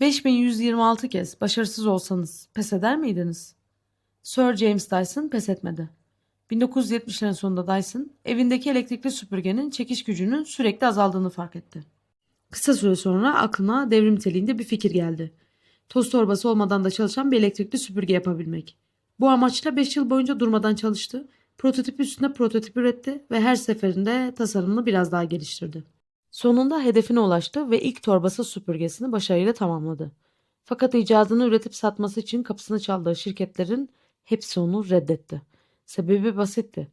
5126 kez başarısız olsanız pes eder miydiniz? Sir James Dyson pes etmedi. 1970'lerin sonunda Dyson, evindeki elektrikli süpürgenin çekiş gücünün sürekli azaldığını fark etti. Kısa süre sonra aklına devrim niteliğinde bir fikir geldi. Toz torbası olmadan da çalışan bir elektrikli süpürge yapabilmek. Bu amaçla 5 yıl boyunca durmadan çalıştı, prototip üstüne prototip üretti ve her seferinde tasarımını biraz daha geliştirdi. Sonunda hedefine ulaştı ve ilk torbası süpürgesini başarıyla tamamladı. Fakat icadını üretip satması için kapısını çaldığı şirketlerin hepsi onu reddetti. Sebebi basitti.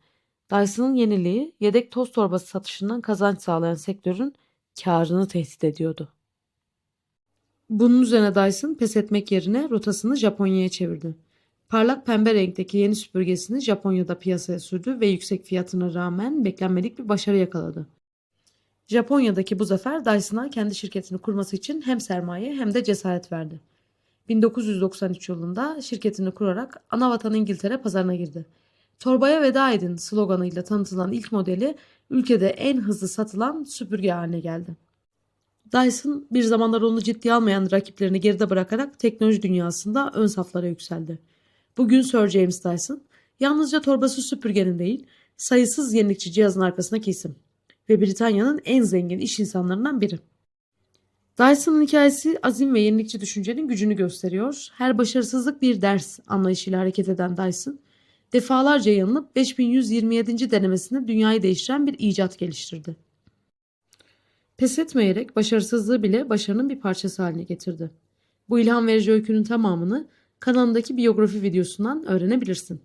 Dyson'ın yeniliği yedek toz torbası satışından kazanç sağlayan sektörün karını tehdit ediyordu. Bunun üzerine Dyson pes etmek yerine rotasını Japonya'ya çevirdi. Parlak pembe renkteki yeni süpürgesini Japonya'da piyasaya sürdü ve yüksek fiyatına rağmen beklenmedik bir başarı yakaladı. Japonya'daki bu zafer Dyson'a kendi şirketini kurması için hem sermaye hem de cesaret verdi. 1993 yılında şirketini kurarak ana vatan İngiltere pazarına girdi. Torbaya veda edin sloganıyla tanıtılan ilk modeli ülkede en hızlı satılan süpürge haline geldi. Dyson bir zamanlar onu ciddiye almayan rakiplerini geride bırakarak teknoloji dünyasında ön saflara yükseldi. Bugün Sir James Dyson yalnızca torbası süpürgenin değil sayısız yenilikçi cihazın arkasındaki isim ve Britanya'nın en zengin iş insanlarından biri. Dyson'ın hikayesi azim ve yenilikçi düşüncenin gücünü gösteriyor. Her başarısızlık bir ders anlayışıyla hareket eden Dyson, defalarca yanılıp 5127. denemesinde dünyayı değiştiren bir icat geliştirdi. Pes etmeyerek başarısızlığı bile başarının bir parçası haline getirdi. Bu ilham verici öykünün tamamını kanalındaki biyografi videosundan öğrenebilirsin.